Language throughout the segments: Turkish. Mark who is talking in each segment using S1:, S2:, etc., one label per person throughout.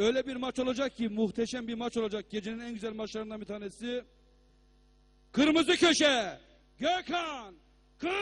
S1: Öyle bir maç olacak ki muhteşem bir maç olacak. Gecenin en güzel maçlarından bir tanesi. Kırmızı köşe Gökhan Kılıç.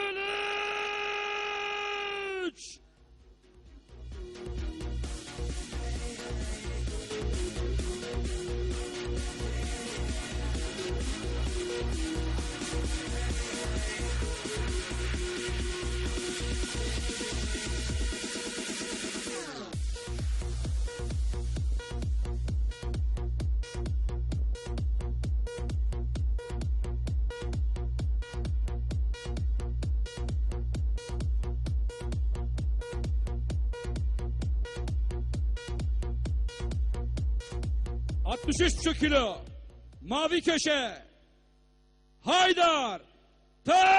S1: ...63,5 kilo... ...mavi köşe... ...Haydar... ...Taş...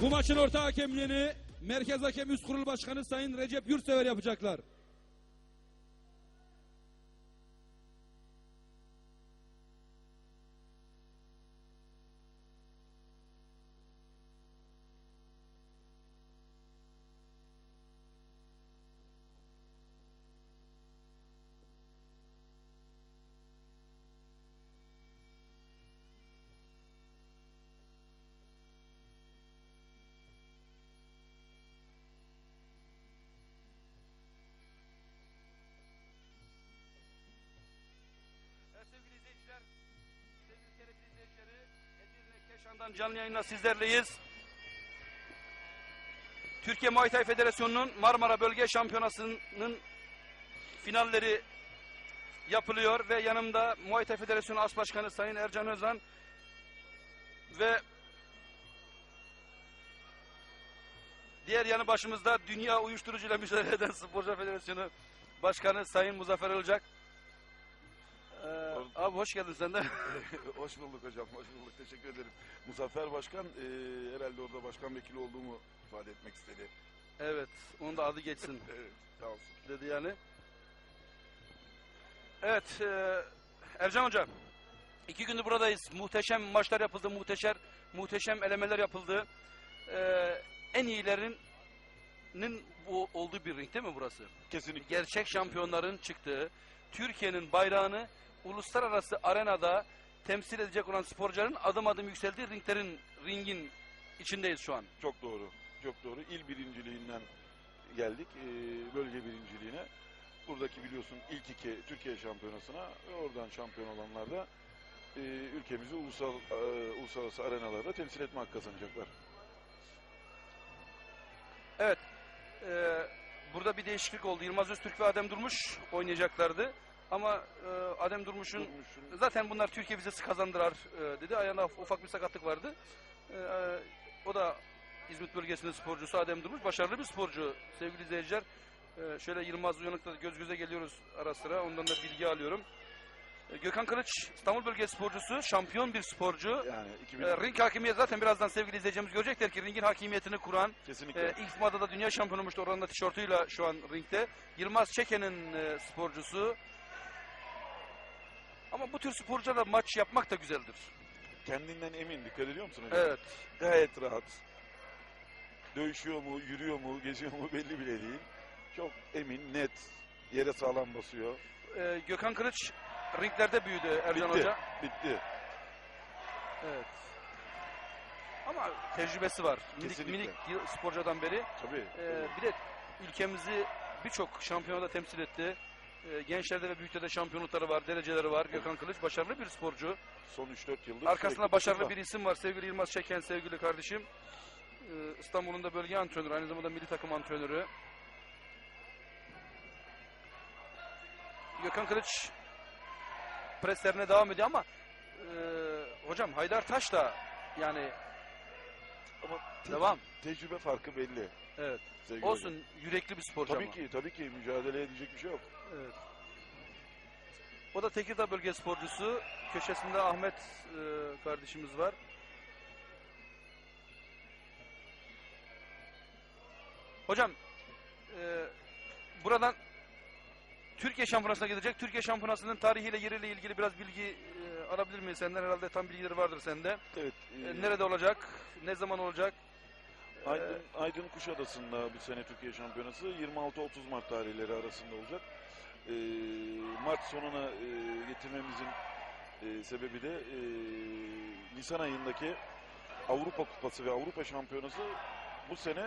S1: Bu maçın orta hakemliğini Merkez Hakem Üst Kurulu Başkanı Sayın Recep Yurtsever yapacaklar.
S2: Keşan'dan canlı yayınla sizlerleyiz. Türkiye Muay Thai Federasyonu'nun Marmara Bölge Şampiyonası'nın finalleri yapılıyor ve yanımda Muay Thai Federasyonu As Başkanı Sayın Ercan Özan ve diğer yanı başımızda Dünya Uyuşturucuyla Mücadele Eden Sporcu Federasyonu Başkanı Sayın Muzaffer Olacak. Ee, abi hoş geldin sen de.
S3: hoş bulduk hocam, hoş bulduk. Teşekkür ederim. Muzaffer Başkan, e, herhalde orada başkan vekili olduğumu ifade etmek istedi.
S2: evet, onun da adı geçsin
S3: Evet, sağ olsun.
S2: dedi yani. Evet, e, Ercan Hocam. iki gündür buradayız. Muhteşem maçlar yapıldı, muhteşem muhteşem elemeler yapıldı. E, en iyilerinin bu olduğu bir ring değil mi burası?
S3: Kesinlikle.
S2: Gerçek şampiyonların çıktığı, Türkiye'nin bayrağını uluslararası arenada temsil edecek olan sporcuların adım adım yükseldiği ringlerin ringin içindeyiz şu an.
S3: Çok doğru, çok doğru. İl birinciliğinden geldik, e, bölge birinciliğine. Buradaki biliyorsun ilk iki Türkiye şampiyonasına ve oradan şampiyon olanlar da e, ülkemizi ulusal, e, uluslararası arenalarda temsil etme hakkı kazanacaklar.
S2: Evet. Ee, burada bir değişiklik oldu. Yılmaz Öztürk ve Adem Durmuş oynayacaklardı. Ama e, Adem Durmuş'un
S3: Durmuş'un-
S2: zaten bunlar Türkiye vizesi kazandırar e, dedi. Ayağında ufak bir sakatlık vardı. E, e, o da İzmit bölgesinin sporcusu Adem Durmuş. Başarılı bir sporcu sevgili izleyiciler. E, şöyle Yılmaz Uyanık'la göz göze geliyoruz ara sıra. Ondan da bilgi alıyorum. E, Gökhan Kılıç İstanbul bölgesi sporcusu. Şampiyon bir sporcu.
S3: Yani 2000
S2: E, ring hakimiyeti zaten birazdan sevgili izleyeceğimiz görecekler ki ringin hakimiyetini kuran
S3: kesinlikle.
S2: ee, ilk FIBA'da da dünya şampiyonu olmuştu oranın da tişörtüyle şu an ringde. Yılmaz Çeken'in e, sporcusu. Ama bu tür sporcularla maç yapmak da güzeldir.
S3: Kendinden emin, dikkat ediyor musun hocam?
S2: Evet.
S3: Gayet rahat. Dövüşüyor mu, yürüyor mu, geziyor mu belli bile değil. Çok emin, net. Yere sağlam basıyor.
S2: Ee, Gökhan Kılıç ringlerde büyüdü Ercan
S3: Bitti.
S2: Hoca.
S3: Bitti.
S2: Evet. Ama tecrübesi var. Minik,
S3: Kesinlikle.
S2: minik sporcudan beri.
S3: Tabii.
S2: Ee, bir de ülkemizi birçok şampiyonada temsil etti. Ee, gençlerde ve büyüklerde şampiyonlukları var, dereceleri var. Gökhan Kılıç başarılı bir sporcu.
S3: Son 3-4 yıldır
S2: Arkasında başarılı bir isim var sevgili Yılmaz Çeken sevgili kardeşim. Ee, İstanbul'un da bölge antrenörü aynı zamanda milli takım antrenörü. Gökhan Kılıç preslerine devam ediyor ama e, hocam Haydar Taş da yani
S3: Ama te-
S2: devam.
S3: tecrübe farkı belli.
S2: Evet.
S3: sevgili hocam.
S2: Olsun yürekli bir sporcu
S3: Tabii
S2: ama.
S3: ki, tabii ki mücadele edecek bir şey yok.
S2: Evet. O da Tekirdağ bölge sporcusu. Köşesinde Ahmet e, kardeşimiz var. Hocam e, buradan Türkiye Şampiyonası'na gidecek. Türkiye Şampiyonası'nın tarihiyle yeriyle ilgili biraz bilgi e, alabilir miyiz senden? Herhalde tam bilgileri vardır sende.
S3: Evet.
S2: E,
S3: e,
S2: nerede olacak? Ne zaman olacak?
S3: Aydın, Aydın Kuşadası'nda bir sene Türkiye Şampiyonası 26-30 Mart tarihleri arasında olacak. Ee, Mart sonuna e, getirmemizin e, sebebi de e, Nisan ayındaki Avrupa Kupası ve Avrupa Şampiyonası bu sene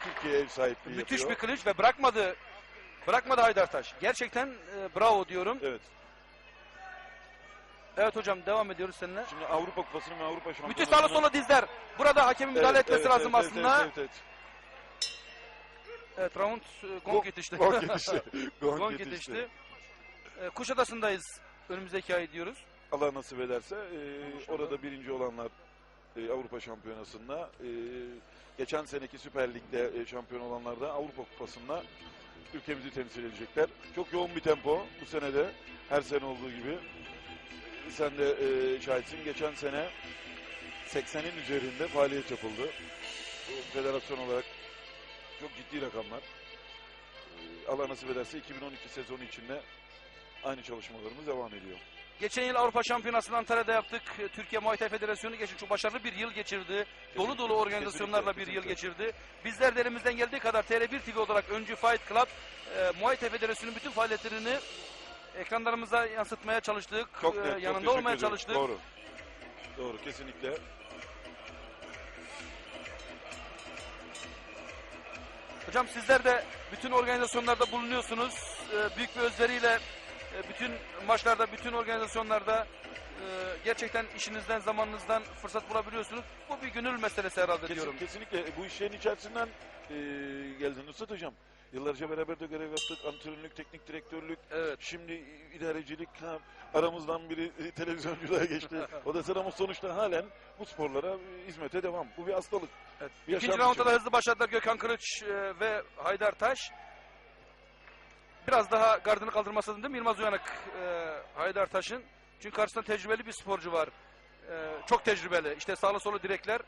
S3: Türkiye ev sahipliği
S2: Müthiş
S3: yapıyor.
S2: bir kılıç ve bırakmadı bırakmadı Haydartaş. Gerçekten e, bravo diyorum.
S3: Evet.
S2: Evet hocam devam ediyoruz seninle.
S3: Şimdi Avrupa Kupası'nın ve Avrupa Şampiyonası'nın...
S2: Müthiş sağlı sola dizler. Burada hakemin müdahale etmesi lazım
S3: evet,
S2: aslında.
S3: Evet, evet,
S2: Evet, round e, gong yetişti.
S3: evet. Gong yetişti. Gong,
S2: Gong
S3: yetişti.
S2: yetişti. E, Kuşadası'ndayız önümüzdeki ay diyoruz.
S3: Allah nasip ederse e, orada birinci olanlar e, Avrupa Şampiyonası'nda e, geçen seneki Süper Lig'de e, şampiyon olanlar da Avrupa Kupası'nda ülkemizi temsil edecekler. Çok yoğun bir tempo bu sene de her sene olduğu gibi. Sen de e, şahitsin. Geçen sene 80'in üzerinde faaliyet yapıldı. Federasyon olarak çok ciddi rakamlar. E, Allah nasip ederse 2012 sezonu içinde aynı çalışmalarımız devam ediyor.
S2: Geçen yıl Avrupa Şampiyonası'nı Antalya'da yaptık. E, Türkiye Muay Thai Federasyonu geçen çok başarılı bir yıl geçirdi. Dolu dolu organizasyonlarla bir yıl
S3: kesinlikle.
S2: geçirdi. Bizler de elimizden geldiği kadar TR1 TV olarak Öncü Fight Club e, Muay Thai Federasyonu'nun bütün faaliyetlerini ekranlarımıza yansıtmaya çalıştık.
S3: Çok
S2: E,
S3: net, çok
S2: yanında
S3: teşekkür
S2: olmaya
S3: ederim.
S2: çalıştık.
S3: Doğru. Doğru, kesinlikle.
S2: Hocam sizler de bütün organizasyonlarda bulunuyorsunuz. Ee, büyük bir özveriyle e, bütün maçlarda, bütün organizasyonlarda e, gerçekten işinizden, zamanınızdan fırsat bulabiliyorsunuz. Bu bir gönül meselesi herhalde
S3: Kesin-
S2: diyorum.
S3: kesinlikle bu işlerin içerisinden e, geldin Nusret Hocam. Yıllarca beraber de görev yaptık. Antrenörlük, teknik direktörlük,
S2: Evet.
S3: şimdi idarecilik. Ha, aramızdan biri e, televizyonculuğa geçti. O da sıra ama sonuçta halen bu sporlara e, hizmete devam. Bu bir hastalık.
S2: Evet.
S3: Bir yaşam
S2: İkinci roundda da
S3: biçimi.
S2: hızlı başladılar Gökhan Kılıç e, ve Haydar Taş. Biraz daha gardını kaldırması lazım değil mi Yılmaz Uyanık e, Haydar Taş'ın? Çünkü karşısında tecrübeli bir sporcu var. E, çok tecrübeli. İşte sağlı solu direkler.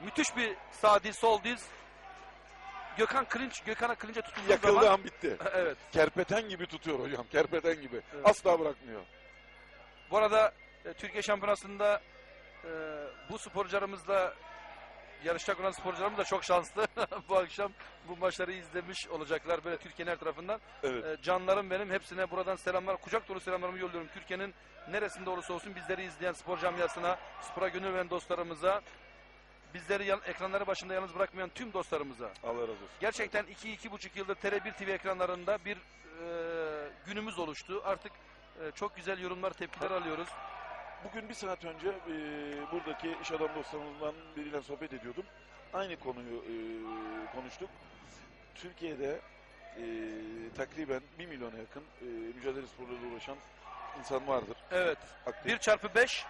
S2: Müthiş bir sağ diz, sol diz. Gökhan Kılıç, Gökhan'a Kılıç'a tutunduğu
S3: Yakıldığı
S2: zaman...
S3: an bitti.
S2: evet.
S3: Kerpeten gibi tutuyor hocam. Kerpeten gibi.
S2: Evet.
S3: Asla bırakmıyor.
S2: Bu arada e, Türkiye Şampiyonası'nda e, bu sporcularımızla yarışacak olan sporcularımız da çok şanslı. bu akşam bu maçları izlemiş olacaklar böyle Türkiye'nin her tarafından.
S3: Evet.
S2: E, canlarım benim hepsine buradan selamlar, kucak dolu selamlarımı yolluyorum. Türkiye'nin neresinde olursa olsun bizleri izleyen spor camiasına, spora gönül veren dostlarımıza, bizleri yan, ekranları başında yalnız bırakmayan tüm dostlarımıza.
S3: Allah razı olsun.
S2: Gerçekten 2-2,5 yıldır TR1 TV ekranlarında bir e, günümüz oluştu. Artık e, çok güzel yorumlar, tepkiler alıyoruz.
S3: Bugün bir saat önce e, buradaki iş adam dostlarımızdan biriyle sohbet ediyordum. Aynı konuyu e, konuştuk. Türkiye'de e, takriben 1 milyona yakın e, mücadele sporlarıyla uğraşan insan vardır.
S2: Evet.
S3: Aktif.
S2: 1 çarpı 5.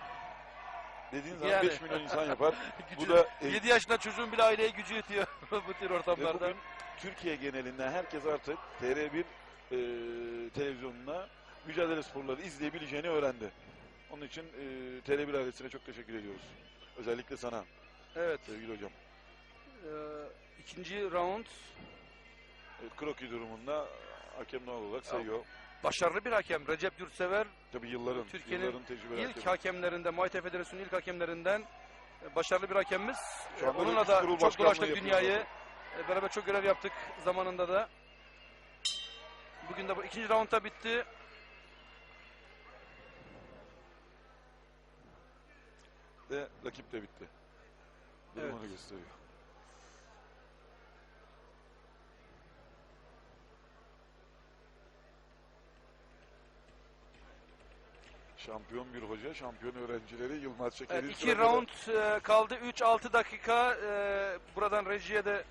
S3: Dediğin zaman
S2: Yani.
S3: 5 milyon insan yapar. Bu
S2: Gücü,
S3: da e,
S2: 7 yaşında çocuğun bile aileye gücü yetiyor bu tür
S3: ve
S2: ortamlarda.
S3: bugün Türkiye genelinde herkes artık TR1 e, televizyonuna mücadele sporları izleyebileceğini öğrendi. Onun için e, TR1 ailesine çok teşekkür ediyoruz. Özellikle sana
S2: Evet.
S3: sevgili hocam.
S2: Ee, ikinci round
S3: Evet, kroki durumunda hakem doğal olarak sayıyor.
S2: Başarılı bir hakem. Recep Yurtsever
S3: Tabii yılların,
S2: Türkiye'nin
S3: yılların tecrübeli
S2: ilk
S3: hakemi.
S2: hakemlerinden, Muay Thai Federasyonu'nun ilk hakemlerinden e, başarılı bir hakemimiz.
S3: Şu
S2: E,
S3: anda
S2: Onunla
S3: da kurul
S2: çok
S3: başkanlığı
S2: dolaştık
S3: yapıyor
S2: dünyayı. E, Beraber çok görev yaptık zamanında da. Bugün de bu ikinci roundda bitti.
S3: Ve rakip de bitti. Durumunu gösteriyor. Şampiyon bir hoca, şampiyon öğrencileri Yılmaz Çeker'in
S2: Evet, iki round e, kaldı. 3-6 dakika. e, buradan rejiye de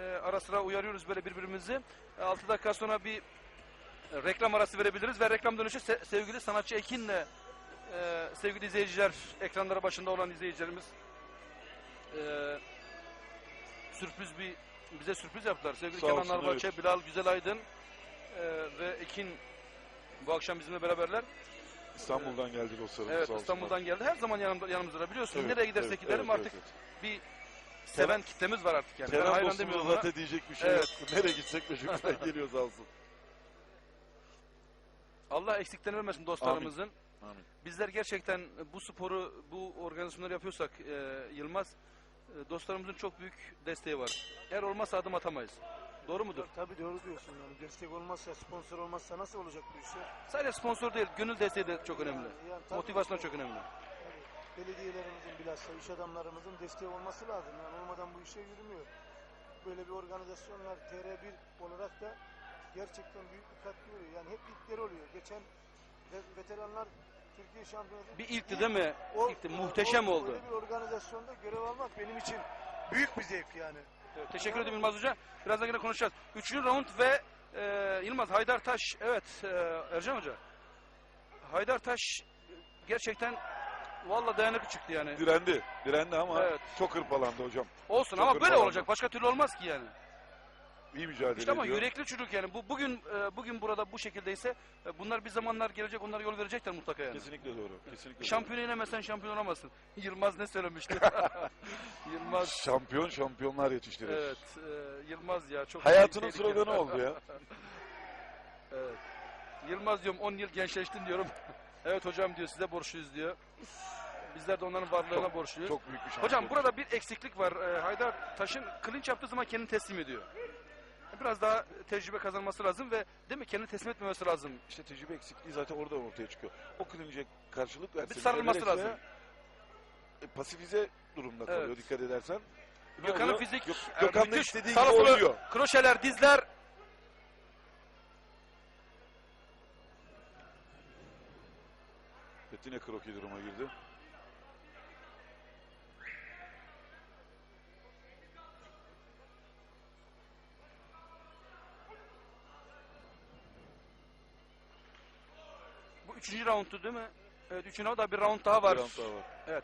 S2: e, ara sıra uyarıyoruz böyle birbirimizi. 6 dakika sonra bir reklam arası verebiliriz ve reklam dönüşü se- sevgili sanatçı Ekin'le e, sevgili izleyiciler, ekranları başında olan izleyicilerimiz e, sürpriz bir bize sürpriz yaptılar. Sevgili
S3: Sağ
S2: Kenan
S3: olsun,
S2: Nalbaçe, Bilal Güzelaydın e, ve Ekin bu akşam bizimle beraberler.
S3: İstanbul'dan geldi dostlarımız
S2: Evet
S3: sağ.
S2: İstanbul'dan geldi. Her zaman yanımda, yanımızda biliyorsunuz.
S3: Evet,
S2: Nereye gidersek
S3: evet,
S2: gidelim
S3: evet,
S2: artık
S3: evet,
S2: bir seven kitlemiz var artık yani. Ben
S3: Kenan
S2: hayran
S3: dostumuz zaten diyecek bir şey
S2: Evet.
S3: yok. Nereye gitsek peşimizden geliyor sağ olsun.
S2: Allah eksiklerini vermesin dostlarımızın.
S3: Amin.
S2: Bizler gerçekten bu sporu, bu organizasyonları yapıyorsak e, Yılmaz, e, dostlarımızın çok büyük desteği var. Eğer olmazsa adım atamayız. Doğru mudur?
S4: Tabii doğru diyorsun yani. Destek olmazsa, sponsor olmazsa nasıl olacak bu işler?
S2: Sadece sponsor değil, gönül desteği de çok önemli.
S4: Yani, yani tabii
S2: Motivasyon çok önemli.
S4: tabii. Belediyelerimizin bilhassa iş adamlarımızın desteği olması lazım. Yani olmadan bu işe yürümüyor. Böyle bir organizasyonlar TR1 olarak da gerçekten büyük bir katkı veriyor. Yani hep ilkleri oluyor. Geçen ve- veteranlar Türkiye Şampiyonası
S2: Bir ilkti değil mi?
S4: O-
S2: İlkti, muhteşem
S4: o-
S2: oldu.
S4: Böyle bir organizasyonda görev almak benim için büyük bir zevk yani.
S2: Evet, teşekkür ederim Yılmaz Hoca. Birazdan yine konuşacağız. Üçüncü round ve e, Yılmaz Haydar Taş. Evet e, Ercan Hoca. Haydar Taş gerçekten valla dayanıklı çıktı yani.
S3: Direndi. Direndi ama
S2: Evet.
S3: çok hırpalandı hocam.
S2: Olsun
S3: Çok
S2: ama böyle
S3: hırpalandı.
S2: olacak. Başka türlü olmaz ki yani.
S3: İyi mücadele
S2: İşte ama
S3: ediyor.
S2: yürekli çocuk yani. Bu bugün e, bugün burada bu şekildeyse e, bunlar bir zamanlar gelecek. Onlar yol verecekler mutlaka yani.
S3: Kesinlikle doğru. Kesinlikle doğru.
S2: Şampiyon inemezsen şampiyon olamazsın. Yılmaz ne söylemişti? Yılmaz
S3: Şampiyon şampiyonlar yetiştirir.
S2: Evet, e, Yılmaz ya çok
S3: Hayatının
S2: tehlikeli.
S3: sloganı oldu ya.
S2: evet. Yılmaz diyorum 10 yıl gençleştin diyorum. evet hocam diyor size borçluyuz diyor. Bizler de onların varlığına borçluyuz.
S3: Çok büyük bir şampiyon.
S2: Hocam burada bir eksiklik var. E, Haydar Taş'ın klinç yaptığı zaman kendini teslim ediyor. Biraz daha tecrübe kazanması lazım ve değil mi kendini teslim etmemesi lazım.
S3: İşte tecrübe eksikliği zaten oradan ortaya çıkıyor. O klince karşılık verse...
S2: Bir sarılması lazım.
S3: e, pasifize durumda kalıyor
S2: Evet.
S3: dikkat edersen.
S2: Gökhan'ın
S3: oluyor?
S2: fizik,
S3: Gök-
S2: e,
S3: Gökhan da
S2: müthiş.
S3: istediği gibi
S2: sola
S3: oynuyor.
S2: Kroşeler, dizler.
S3: Yine kroki duruma girdi.
S2: Üçüncü roundtu değil mi? Evet üçüncü round da bir round daha var.
S3: Bir round daha var.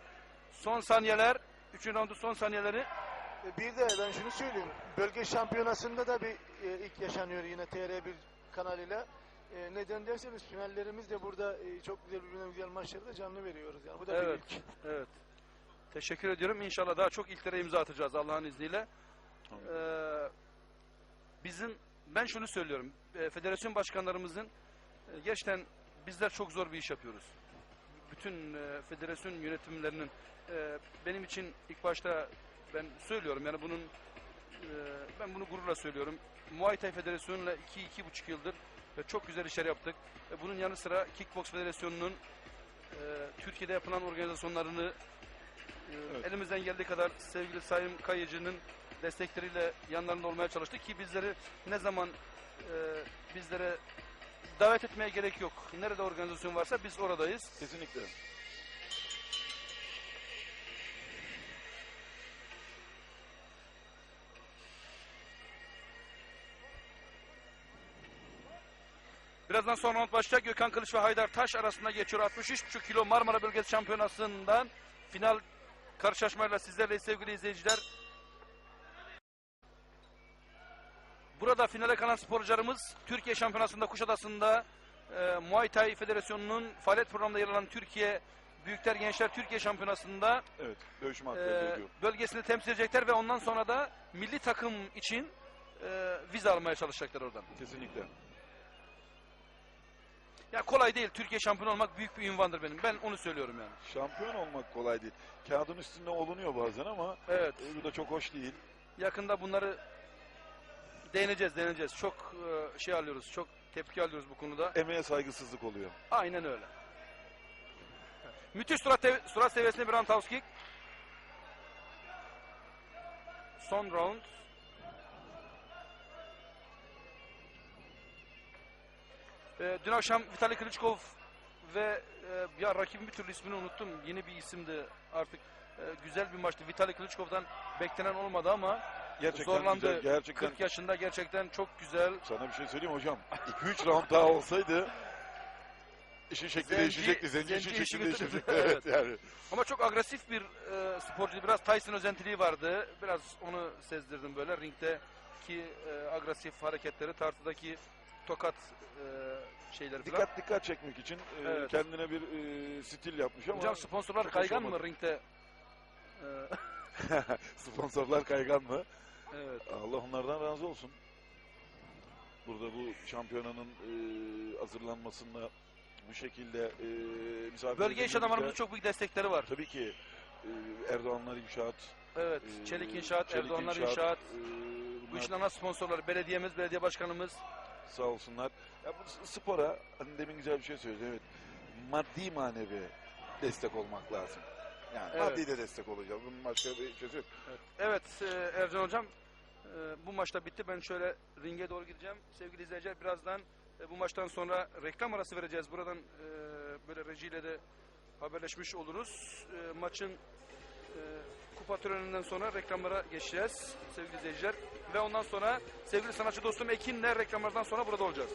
S2: Son saniyeler. Üçüncü roundun son saniyeleri.
S4: E, Bir de ben şunu söyleyeyim. Bölge şampiyonasında da bir e, ilk yaşanıyor yine TR1 kanalıyla. E, neden derseniz finallerimiz de burada e, çok güzel birbirinden güzel maçları da canlı veriyoruz. Yani bu da
S2: Evet.
S4: bir ilk.
S2: Evet. Teşekkür ediyorum. İnşallah daha çok ilklere imza atacağız Allah'ın izniyle.
S3: Amin.
S2: Ee, bizim ben şunu söylüyorum. e, federasyon başkanlarımızın e, gerçekten bizler çok zor bir iş yapıyoruz. Bütün e, federasyon yönetimlerinin e, benim için ilk başta ben söylüyorum yani bunun e, ben bunu gururla söylüyorum. Muay Thai Federasyonu'yla iki, iki buçuk yıldır e, çok güzel işler yaptık. E, bunun yanı sıra Kickbox Federasyonu'nun e, Türkiye'de yapılan organizasyonlarını
S3: Evet.
S2: elimizden geldiği kadar sevgili Sayın Kayıcı'nın destekleriyle yanlarında olmaya çalıştık ki bizleri ne zaman e, bizlere davet etmeye gerek yok. Nerede organizasyon varsa biz oradayız.
S3: Kesinlikle.
S2: Birazdan sonra round başlayacak. Gökhan Kılıç ve Haydar Taş arasında geçiyor. 63,5 kilo Marmara Bölgesi Şampiyonası'ndan final karşılaşmayla sizlerle sevgili izleyiciler. Burada finale kalan sporcularımız Türkiye Şampiyonası'nda Kuşadası'nda e, Muay Thai Federasyonu'nun faaliyet programında yer alan Türkiye Büyükler Gençler Türkiye Şampiyonası'nda
S3: Evet. Dövüşme
S2: e, bölgesini temsil edecekler ve ondan sonra da milli takım için e, vize almaya çalışacaklar oradan.
S3: Kesinlikle.
S2: Ya kolay değil. Türkiye şampiyon olmak büyük bir ünvandır benim. Ben onu söylüyorum yani.
S3: Şampiyon olmak kolay değil. Kağıdın üstünde olunuyor bazen ama
S2: Evet.
S3: e, bu da çok hoş değil.
S2: Yakında bunları değineceğiz, değineceğiz. Çok e, şey alıyoruz, çok tepki alıyoruz bu konuda.
S3: Emeğe saygısızlık oluyor.
S2: Aynen öyle. Müthiş surat, surat seviyesinde bir kick. Son round. Ee, dün akşam Vitali Klitschkov ve e, ya rakibin bir türlü ismini unuttum. Yeni bir isimdi artık. E, güzel bir maçtı. Vitali Klitschkov'dan beklenen olmadı ama
S3: Gerçekten
S2: zorlandı.
S3: güzel. Gerçekten
S2: 40 yaşında gerçekten çok güzel.
S3: sana bir şey söyleyeyim hocam. 2-3 round daha olsaydı işin şekli
S2: Zenci-
S3: değişecekti. Zenci,
S2: zenci
S3: işin
S2: işi
S3: şekli değişecekti.
S2: Evet.
S3: yani.
S2: Ama çok agresif bir e, sporcu. Biraz Tyson özentiliği vardı. Biraz onu sezdirdim böyle. Ringdeki e, agresif hareketleri, tartıdaki tokat e, şeyleri falan.
S3: Dikkat dikkat çekmek için e,
S2: Evet.
S3: kendine bir e, stil yapmış ama
S2: Hocam sponsorlar kaygan mı ringde? E,
S3: Sponsorlar kaygan mı?
S2: Evet.
S3: Allah onlardan razı olsun. Burada bu şampiyonanın e, hazırlanmasında bu şekilde e, misafir
S2: Bölge iş adamlarımızın çok büyük destekleri var.
S3: Tabii ki e, Erdoğanlar İnşaat,
S2: Evet.
S3: e,
S2: Çelik İnşaat,
S3: Çelik
S2: Erdoğanlar İnşaat.
S3: e,
S2: Bu işin ana sponsorları belediyemiz, belediye başkanımız.
S3: sağ olsunlar. Ya bu spora hani demin güzel bir şey söyledin evet. Maddi manevi destek olmak lazım. Yani
S2: Evet.
S3: maddi de destek olacağız. Bunun başka bir çözüm yok.
S2: Evet e, Ercan Hocam e, bu maçta bitti. Ben şöyle ringe doğru gideceğim. Sevgili izleyiciler birazdan e, bu maçtan sonra reklam arası vereceğiz. Buradan e, böyle rejiyle de haberleşmiş oluruz. Maçın kupa töreninden sonra reklamlara geçeceğiz sevgili izleyiciler. Ve ondan sonra sevgili sanatçı dostum Ekin'le reklamlardan sonra burada olacağız.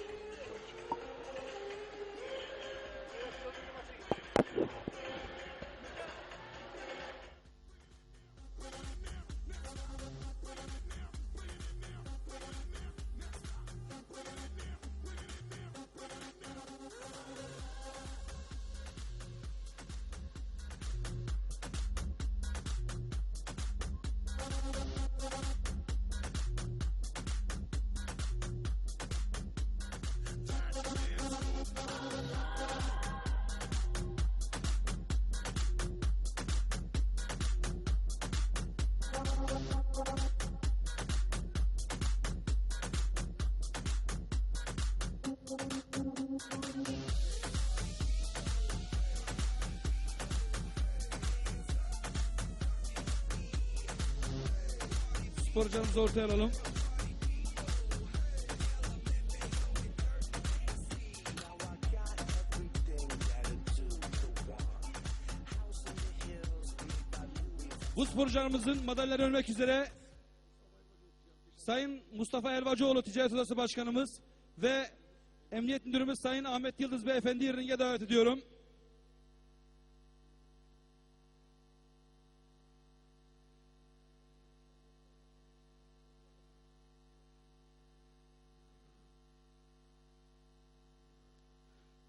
S1: Sporcularımızı ortaya alalım. Bu sporcularımızın madalyaları ölmek üzere Sayın Mustafa Elvacıoğlu Ticaret Odası Başkanımız ve Emniyet Müdürümüz Sayın Ahmet Yıldız Beyefendi'yi ringe davet ediyorum.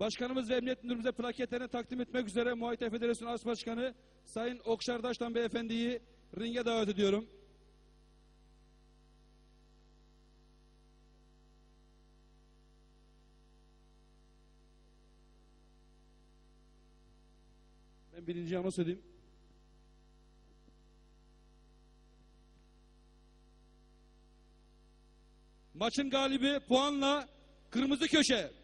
S1: Başkanımız ve Emniyet Müdürümüze plaketlerini takdim etmek üzere Muay Thai Federasyonu As Başkanı Sayın Okşar Daştan Beyefendi'yi ringe davet ediyorum. Ben birinci anons edeyim. Maçın galibi puanla Kırmızı Köşe